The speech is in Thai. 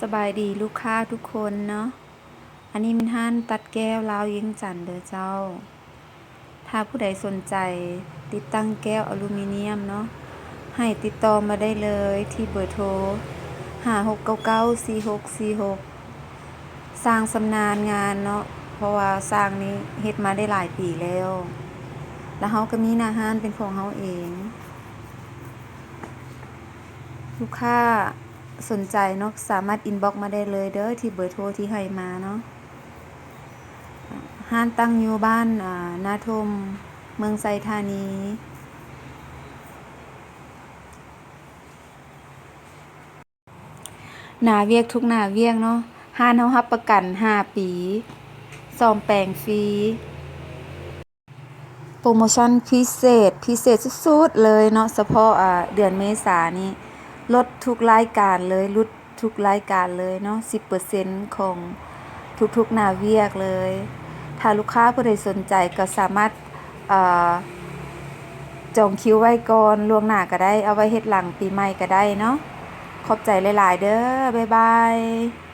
สบายดีลูกค้าทุกคนเนาะ อันนี้มันห้านตัดแก้วลาวยียงจันเด้อเจ้า ถ้าผู้ใดสนใจติดตั้งแก้วอลูมิเนียมเนาะ ให้ติดต่อมาได้เลยที่เบอร์โทร 56994646 สร้างสำนาญงานเนาะ เพราะว่าสร้างนี้เฮ็ดมาได้หลายปีแล้ว แล้วเฮาก็มีหน้าห้านเป็นของเฮาเอง ลูกค้า สนใจเนาะสามารถอินบ็อกมาได้เลยเด้อที่เบอร์โทรที่ให้มาเนาะห้านตั้งอยู่บ้านอ่านาทม เมืองไซธานี หนาเวียกทุกหนาเวียกเนาะห้านเฮารับประกัน5ปีซ่อมแปลงฟรีโปรโมชั่นพิเศษพิเศษสุดๆเลยเนาะเฉพาะอ่าเดือนเมษานี้ ลดทุกรายการเลยลดทุกรายการเลยเนาะ10%ของทุกๆนาเวียกเลย ถ้าลูกค้าผู้ใดสนใจก็สามารถจองคิวไว้ก่อนล่วงหน้าก็ได้ เอาไว้เฮ็ดหลังปีใหม่ก็ได้เนาะขอบใจหลาย ๆ เด้อบ๊ายบาย